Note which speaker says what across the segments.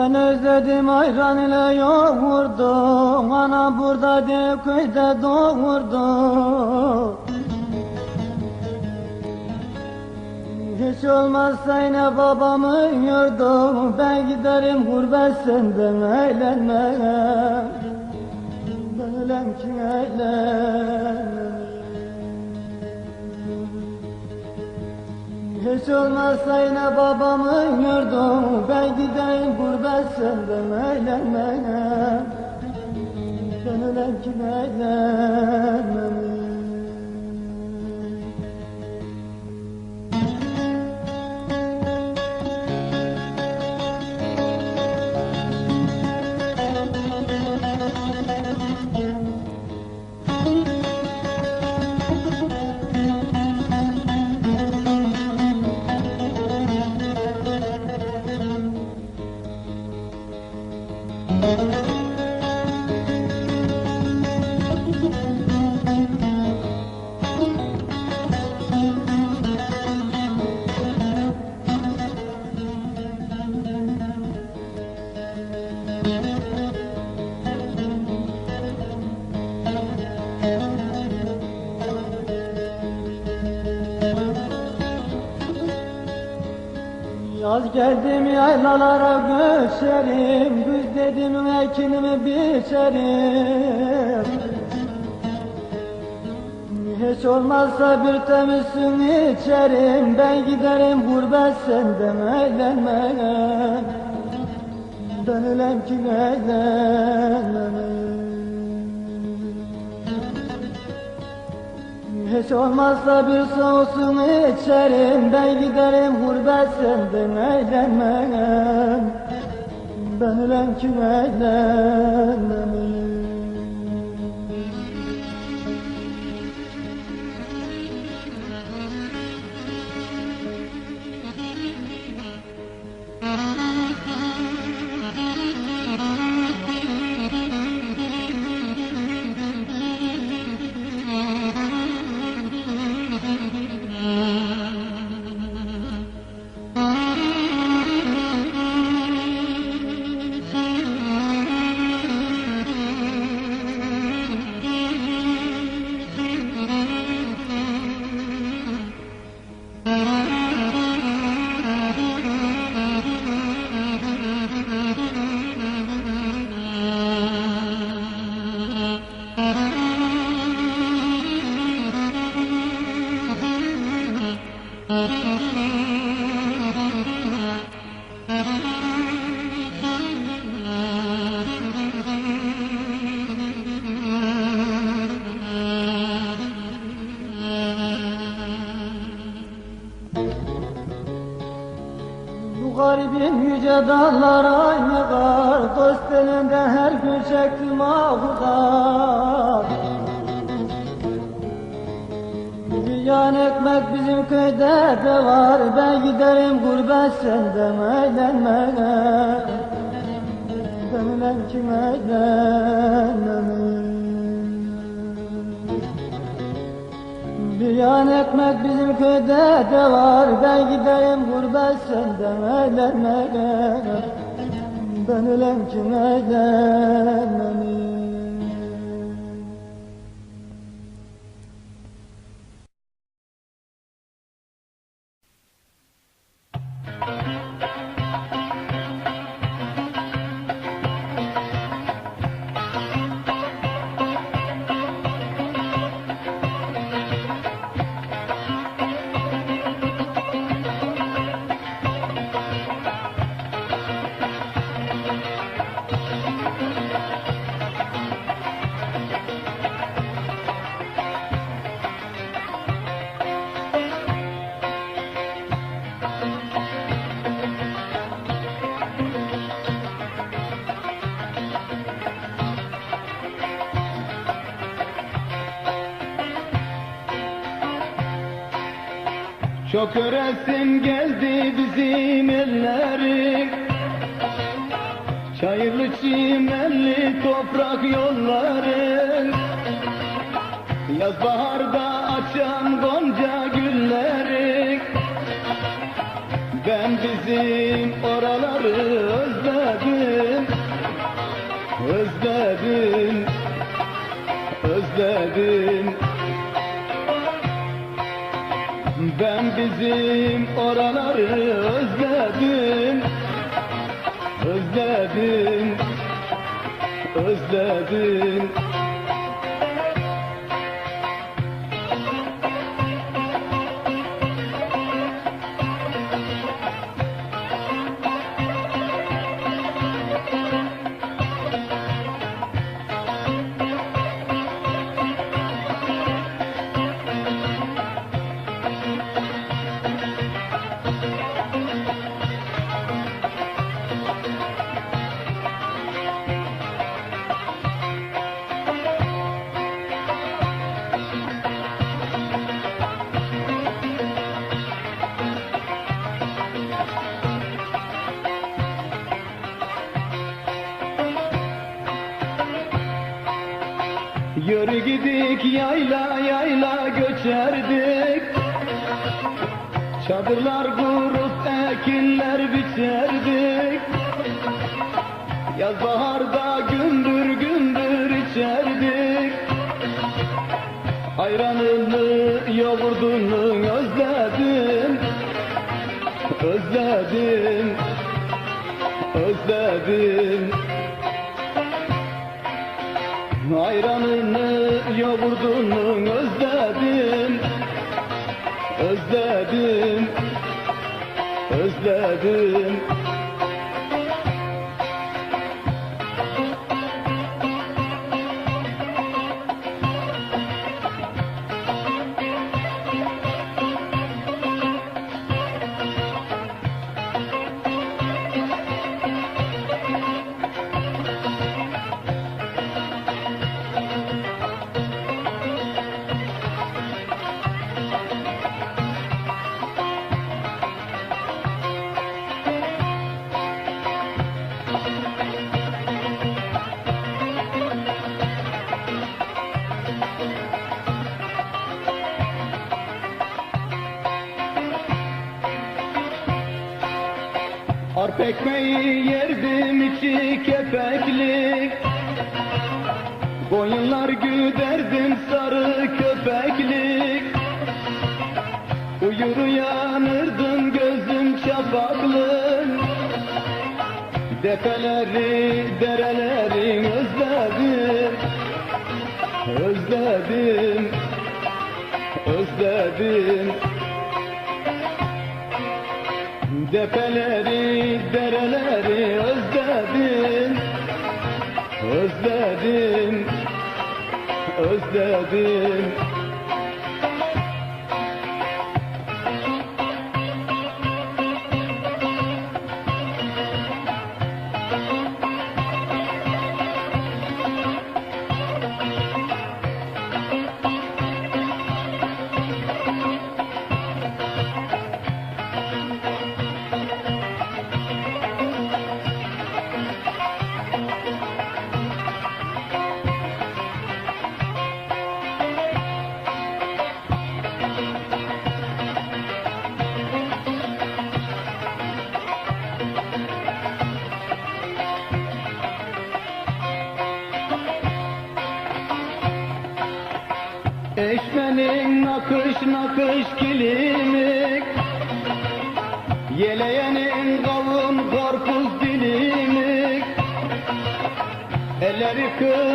Speaker 1: Ben özledim ayran ile yoğurdu Ana burada köyde doğurdu Hiç olmazsa yine babamın yurdu Ben giderim gurbet senden eğlenmem. Ben ölem ki eğlenmem Hiç olmazsa yine babamın yurdu Ben gideyim gurbet senden eğlenmem Ben ölem göçerim Güz dedim ekinimi biçerim. Hiç olmazsa bir temiz su içerim. Ben giderim gurbet senden eğlenmem Ben ki eğlenmem Hiç olmazsa bir soğusun içerim. Ben giderim gurbet senden eğlenmem Ben ölem ki eğlenmem Bu Yan ekmek bizim köyde de var. Ben giderim gurbet senden eğlenmeye Ben ölem kim eğlenmem Bir yan ekmek bizim köyde de var. Ben giderim gurbet senden eğlenmeye Ben ölem kim eğlenmem
Speaker 2: Çok öresim geldi bizim ellerin Çayırlı çimenli toprak yolları. Yaz baharda açan gonca özledim özledim yayla yayla göçerdik. Çadırlar kurup ekinler biçerdik. Yaz baharda gündür gündür içerdik. Ayranını yoğurdunu özledim. Özledim Özledim. Ayranını yoğurdunu özledim. Özledim. Özledim ekmeği yerdim içi kepeklik Koyunlar güderdim sarı köpeklik Uyur uyanırdım gözüm çapaklı. Depeleri, dereleri özledim. Özledim Özledim. Depeleri, Özledim Özledim nakış kilimi Yeleyenin kavun karpuz dilimi. Elleri kınalı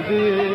Speaker 2: Özledim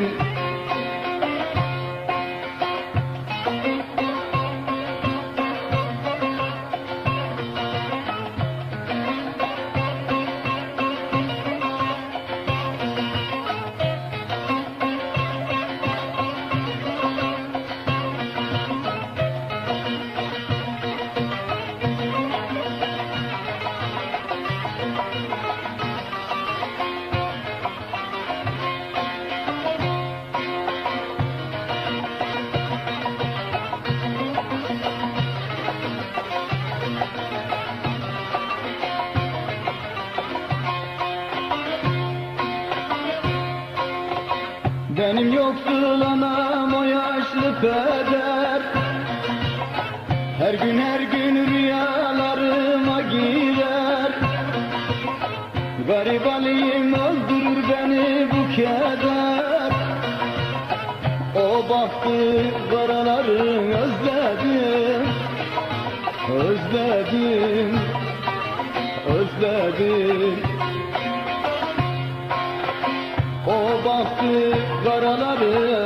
Speaker 2: gün her gün rüyalarıma girer. Garip halim öldürür beni bu keder. O baktı karaları özledim Özledim Özledim. O baktı karaları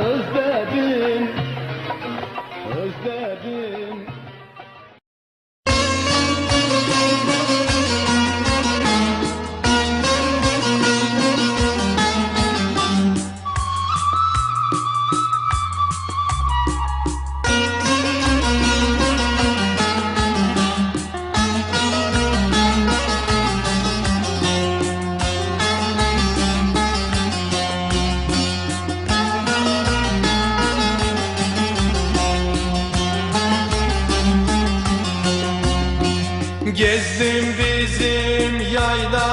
Speaker 3: Gezdim bizim yaylaları